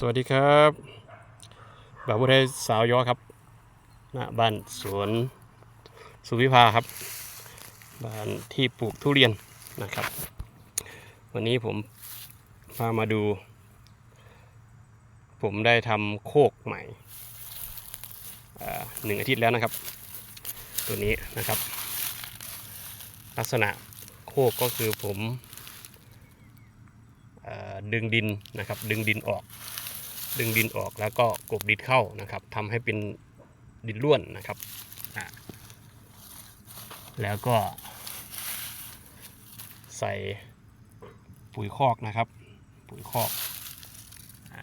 สวัสดีครับบ่าวผู้ไทยสาวยอครับณบ้านสวนสุวิภาครับ บ้านที่ปลูกทุเรียนนะครับ วันนี้ผมพามาดู ผมได้ทำโคกใหม่หนึ่งอาทิตย์แล้วนะครับ ตัวนี้นะครับ ลักษณะโคกก็คือผมอดึงดินนะครับ ดึงดินออก ดึงดินออกแล้วก็กบดินเข้านะครับทำให้เป็นดินร่วนนะครับอะแล้วก็ ใส่ปุ๋ยคอกนะครับ ปุ๋ยคอกอะ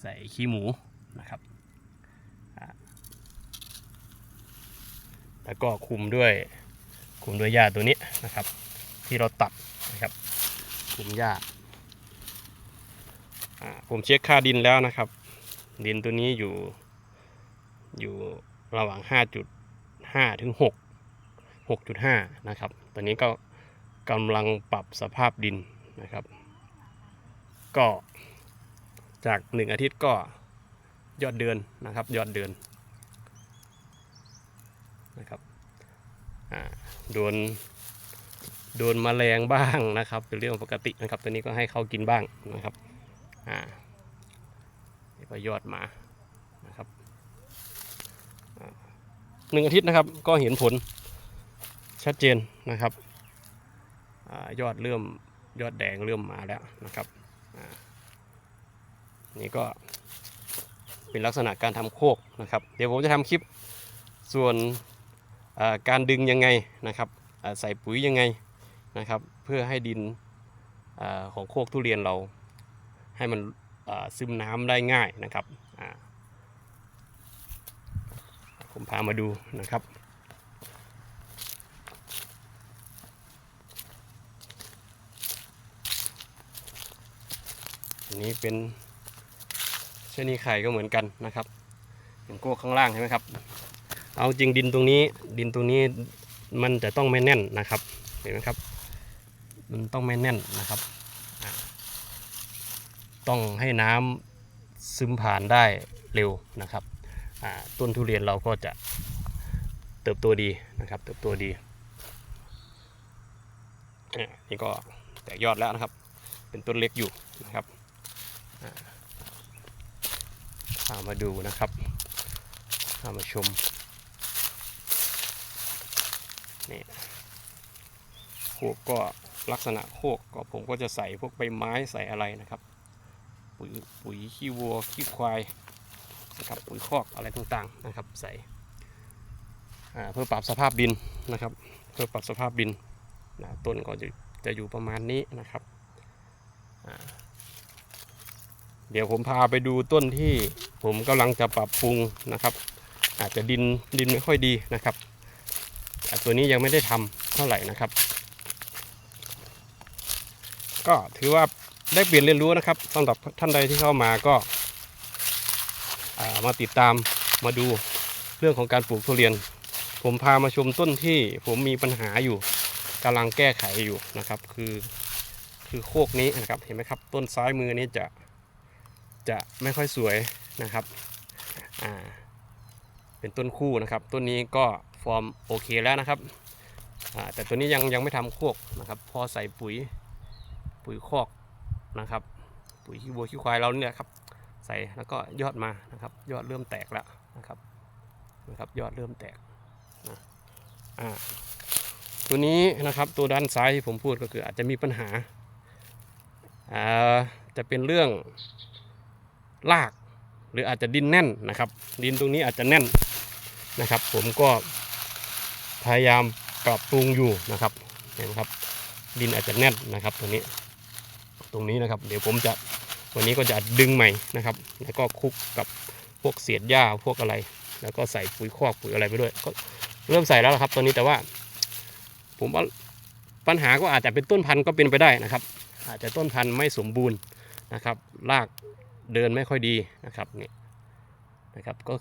ใส่ขี้หมูนะครับอะแล้วก็คุมด้วยคุมด้วยหญ้าตัวนี้นะครับ ที่เราตัดนะครับคุมหญ้าอ่า ผมเช็คค่าดินแล้วนะครับ ดินตัวนี้อยู่อยู่ระหว่าง 5.5 ถึง 6 6.5 นะครับตอนนี้ก็กำลังปรับสภาพดินนะครับ ก็จาก 1 อาทิตย์ก็ยอดเดือนนะครับ ยอดเดือนนะครับโดนโดนแมลงบ้างนะครับเป็นเรื่องปกตินะครับ ตัวนี้ก็ให้เขากินบ้างนะครับ อ่านี่ก็ยอดมานะครับอ่าหนึ่งอาทิตย์นะครับก็เห็นผลชัดเจนนะครับอยอดเริ่มยอดแดงเริ่มมาแล้วนะครับนี่ก็เป็นลักษณะการทำโคกนะครับ เดี๋ยวผมจะทำคลิปส่วนการดึงยังไงนะครับใส่ปุ๋ยยังไงนะครับ เพื่อให้ดินอของโคกทุเรียนเรา ให้มันซึมน้ำได้ง่ายนะครับผมพามาดูนะครับอันนี้เป็นชนีไข่ก็เหมือนกันนะครับเห็นโก้ข้างล่างใช่ไหมครับ เอาจริงดินตรงนี้ ดินตรงนี้มันจะต้องไม่แน่นนะครับ เห็นไหมครับ มันต้องไม่แน่นนะครับ ต้องให้น้ำซึมผ่านได้เร็วนะครับต้นทุเรียนเราก็จะเติบโตดีนะครับ เติบโตดีนี่ก็แตกยอดแล้วนะครับ เป็นต้นเล็กอยู่นะครับอ่าพามาดูนะครับพามาชมนี่โคกก็ลักษณะโคกก็ผมก็จะใส่พวกใบไม้ใส่อะไรนะครับ ปุ๋ยปุ๋ยขี้วัวขี้ควายนะครับปุ๋ยคอกอะไรต่างๆนะครับ ใส่เพื่อปรับสภาพดินนะครับ เพื่อปรับสภาพดินนะต้นก็จะจะอยู่ประมาณนี้นะครับ เดี๋ยวผมพาไปดูต้นที่ผมกำลังจะปรับปรุงนะครับ อาจจะดินดินไม่ค่อยดีนะครับต่ตัวนี้ยังไม่ได้ทำเท่าไหร่นะครับ ก็ถือว่า ได้เปลี่ยนเรียนรู้นะครับสำหรับท่านใดที่เข้ามาก็ามาติดตามมาดูเรื่องของการปลูกทุเรียน ผมพามาชมต้นที่ผมมีปัญหาอยู่กำลังแก้ไขอยู่นะครับ คือคือโคกนี้นะครับเห็นไหมครับ ต้นซ้ายมือนี้จะจะไม่ค่อยสวยนะครับอ่าเป็นต้นคู่นะครับ ต้นนี้ก็ฟอร์มโอเคแล้วนะครับอ่าแต่ตัวนี้ยังยังไม่ทำโคกนะครับ พอใส่ปุ๋ยปุ๋ยคอก นะครับ ปุ๋ยขี้วัวขี้ควายเราเนี่ยครับ ใส่แล้วก็ยอดมานะครับ ยอดเริ่มแตกแล้วนะครับนะครับ ยอดเริ่มแตกนะอ่าตัวนี้นะครับตัวด้านซ้ายที่ผมพูดก็คืออาจจะมีปัญหาอ่าจะเป็นเรื่องราก หรืออาจจะดินแน่นนะครับ ดินตรงนี้อาจจะแน่นนะครับ ผมก็พยายามปรับปรุงอยู่นะครับเห็นไหมครับ ดินอาจจะแน่นนะครับตัวนี้ ตรงนี้นะครับ เดี๋ยวผมจะวันนี้ก็จะดึงใหม่นะครับ แล้วก็คลุกกับพวกเศษหญ้าพวกอะไร แล้วก็ใส่ปุ๋ยคอกปุ๋ยอะไรไปด้วย ก็เริ่มใส่แล้วครับ ตอนนี้แต่ว่า ผมว่าปัญหาก็อาจจะเป็นต้นพันธุ์ก็เป็นไปได้นะครับ อาจจะต้นพันธุ์ไม่สมบูรณ์นะครับรากเดินไม่ค่อยดีนะครับนี่นะครับก็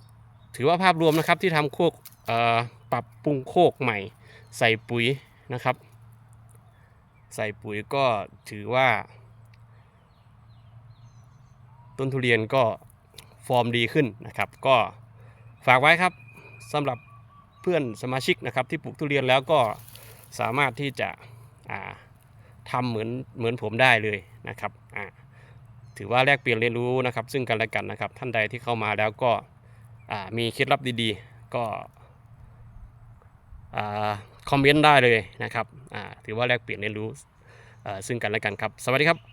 ถือว่าภาพรวมนะครับที่ทำโคกปรับปรุงโคกใหม่ ใส่ปุ๋ยนะครับ ใส่ปุ๋ยก็ถือว่า ต้นทุเรียนก็ฟอร์มดีขึ้นนะครับ ก็ฝากไว้ครับสำหรับเพื่อนสมาชิกนะครับที่ปลูกทุเรียนแล้วก็สามารถที่จะอ่าทำเหมือนเหมือนผมได้เลยนะครับถือว่าแลกเปลี่ยนเรียนรู้นะครับ ซึ่งกันและกันนะครับ ท่านใดที่เข้ามาแล้วก็มีเคล็ดลับดีๆ ก็คอมเมนต์ได้เลยนะครับถือว่าแลกเปลี่ยนเรียนรู้ซึ่งกันและกันครับ สวัสดีครับ